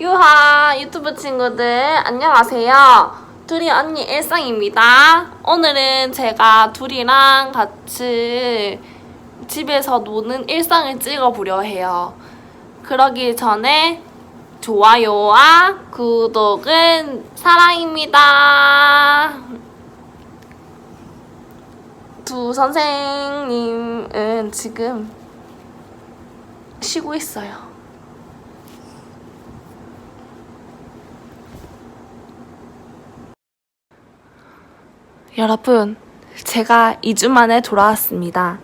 유하 유튜브 친구들 안녕하세요. 둘이 언니 일상입니다. 오늘은 제가 둘이랑 같이 집에서 노는 일상을 찍어보려 해요. 그러기 전에 좋아요와 구독은 사랑입니다. 두 선생님은 지금 쉬고 있어요. 여러분, 제가 2주 만에 돌아왔습니다.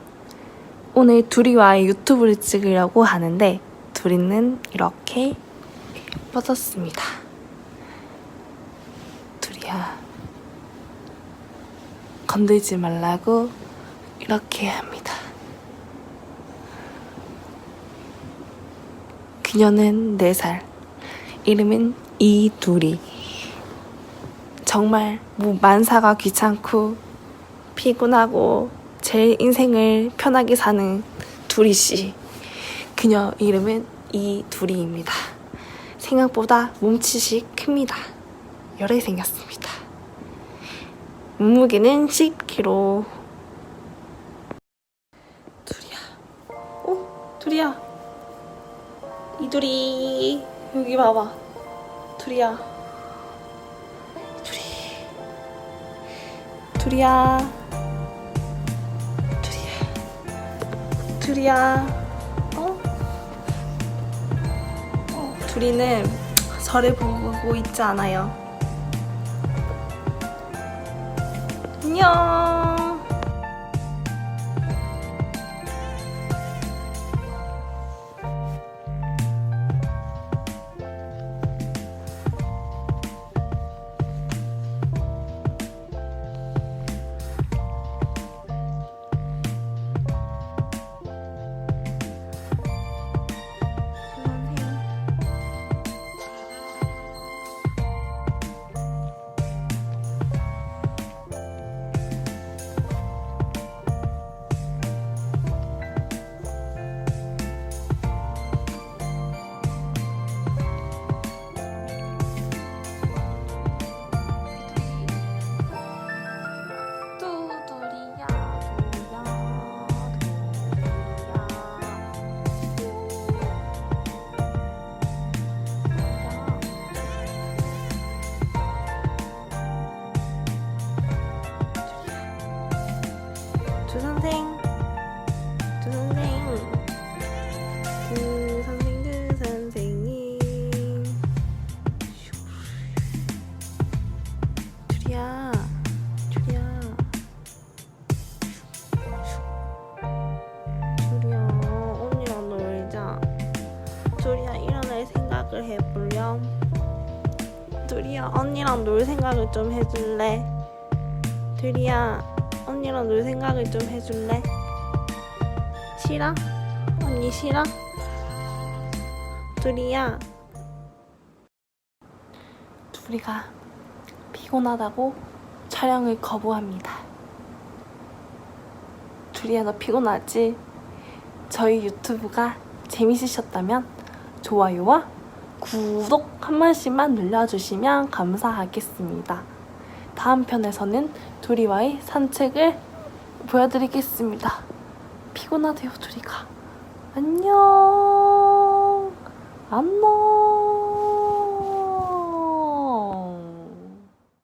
오늘 둘이와의 유튜브를 찍으려고 하는데, 둘이는 이렇게 뻗었습니다. 둘이야, 건들지 말라고 이렇게 합니다. 그녀는 4살, 이름은 이둘이. 정말 뭐 만사가 귀찮고 피곤하고 제 인생을 편하게 사는 두리 씨. 그녀 이름은 이두리입니다. 생각보다 몸치식 큽니다. 열애 생겼습니다. 몸무게는 10kg. 두리야. 오, 두리야. 이두리. 여기 봐봐. 두리야. 두리야. 두리야. 두리야. 어? 어 두리는 저를 보고 있지 않아요. 안녕 두리야. 두리야. 두리야 언니랑 놀자 두리야 일어날 생각을 해보렴? 두리야 언니랑 놀 생각을 좀 해줄래? 두리야 언니랑 놀 생각을 좀 해줄래? 싫어? 언니 싫어? 두리야. 두리가 피곤하다고 촬영을 거부합니다 두리야 너 피곤하지? 저희 유튜브가 재밌으셨다면 좋아요와 구독 한 번씩만 눌러주시면 감사하겠습니다. 다음 편에서는 두리와의 산책을 보여드리겠습니다. 피곤하대요 두리가. 안녕. 안녕.